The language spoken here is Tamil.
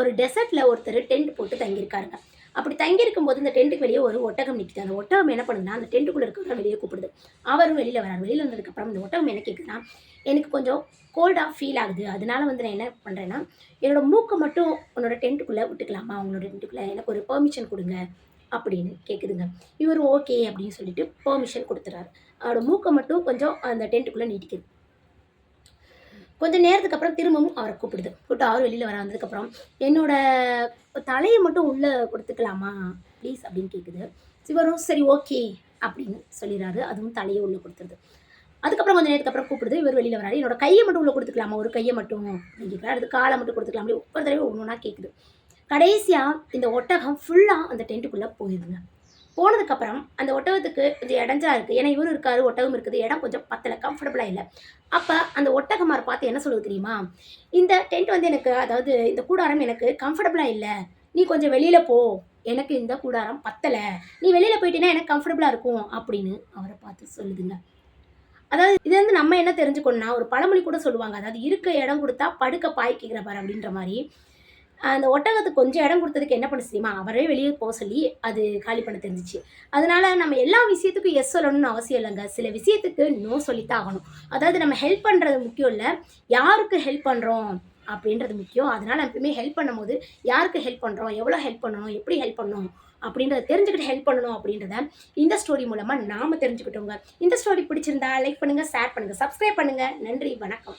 ஒரு டெசர்ட்டில் ஒருத்தர் டென்ட் போட்டு தங்கியிருக்காருங்க. அப்படி தங்கியிருக்கும் போது இந்த டென்ட்டுக்கு வெளியே ஒரு ஒட்டகம் நிற்கிது அந்த ஒட்டகம் என்ன பண்ணுதுன்னா அந்த டென்ட்டுக்குள்ளே இருக்கிற வெளியே கூப்பிடுது. அவரும் வெளியில் வரார். வெளியில் வந்ததுக்கப்புறம் இந்த ஒட்டகம் என்ன கேட்குதுன்னா எனக்கு கொஞ்சம் கோல்டாக ஃபீல் ஆகுது. அதனால வந்து நான் என்ன பண்ணுறேன்னா என்னோட மூக்கை மட்டும் உன்னோட டென்ட்டுக்குள்ளே விட்டுக்கலாமா? அவங்களோட டென்ட்டுக்குள்ளே எனக்கு ஒரு பெர்மிஷன் கொடுங்க அப்படின்னு கேட்குதுங்க இவர் ஓகே அப்படின்னு சொல்லிட்டு பெர்மிஷன் கொடுத்துறாரு. அவரோட மூக்கை மட்டும் கொஞ்சம் அந்த டென்ட்டுக்குள்ளே நீட்டிக்குது. கொஞ்சம் நேரத்துக்கு அப்புறம் திரும்பவும் அவரை கூப்பிடுது. கூப்பிட்டு அவர் வெளியில் வர வந்ததுக்கப்புறம் என்னோட தலையை மட்டும் உள்ளே கொடுத்துக்கலாமா? ப்ளீஸ் அப்படின்னு கேட்குது சிவரும் சரி ஓகே அப்படின்னு சொல்லிடுறாரு. அதுவும் தலையை உள்ளே கொடுத்துருது. அதுக்கப்புறம் கொஞ்சம் நேரத்துக்கு அப்புறம் கூப்பிடுது. இவர் வெளியில் வராரு. என்னோட கையை மட்டும் உள்ளே கொடுத்துக்கலாமா? ஒரு கையை மட்டும்? அப்படின்னு கேட்குறாரு அடுத்து காலை மட்டும் கொடுத்துக்கலாம்? அப்படி ஒவ்வொரு தடவை ஒன்று ஒன்றா கேட்குது கடைசியாக இந்த ஒட்டகம் ஃபுல்லாக அந்த டென்ட்டுக்குள்ளே போயிடுதுங்க போனதுக்கப்புறம் அந்த ஒட்டகத்துக்கு கொஞ்சம் இடஞ்சா இருக்குது ஏன்னா இவரும் இருக்காரு ஒட்டகம் இருக்குது. இடம் கொஞ்சம் பத்தலை கம்ஃபர்டபுளாக இல்லை. அப்போ அந்த ஒட்டகமாரை பார்த்து என்ன சொல்லுது தெரியுமா? இந்த டென்ட் வந்து எனக்கு அதாவது இந்த கூடாரம் எனக்கு கம்ஃபர்டபுளாக இல்லை. நீ கொஞ்சம் வெளியில் போ. எனக்கு இந்த கூடாரம் பத்தலை. நீ வெளியில் போயிட்டீங்கன்னா எனக்கு கம்ஃபர்டபுளாக இருக்கும் அப்படின்னு அவரை பார்த்து சொல்லுதுங்க. அதாவது இது வந்து நம்ம என்ன தெரிஞ்சுக்கணும்னா ஒரு பழமொழி கூட சொல்லுவாங்க. அதாவது இருக்க இடம் கொடுத்தா படுக்க பாய்க்கிற பாரு அப்படின்ற மாதிரி. அந்த ஒட்டகத்துக்கு கொஞ்சம் இடம் கொடுத்ததுக்கு என்ன பண்ண தெரியுமா? அவரே வெளியே போக சொல்லி அது காலி பண்ண தெரிஞ்சிச்சு. அதனால நம்ம எல்லா விஷயத்துக்கும் எஸ் சொல்லணும்னு அவசியம் இல்லைங்க. சில விஷயத்துக்கு நோ சொல்லித்தான் ஆகணும். அதாவது நம்ம ஹெல்ப் பண்ணுறது முக்கியம் இல்லை. யாருக்கு ஹெல்ப் பண்ணுறோம் அப்படின்றது முக்கியம். அதனால நம்ம எப்பவுமே ஹெல்ப் பண்ணும்போது யாருக்கு ஹெல்ப் பண்ணுறோம் எவ்வளோ ஹெல்ப் பண்ணணும்? எப்படி ஹெல்ப் பண்ணணும்? அப்படின்றத தெரிஞ்சுக்கிட்டு ஹெல்ப் பண்ணணும் அப்படின்றத இந்த ஸ்டோரி மூலமாக நாம தெரிஞ்சுக்கிட்டோங்க. இந்த ஸ்டோரி பிடிச்சிருந்தா லைக் பண்ணுங்கள் ஷேர் பண்ணுங்கள் சப்ஸ்கிரைப் பண்ணுங்கள் நன்றி வணக்கம்.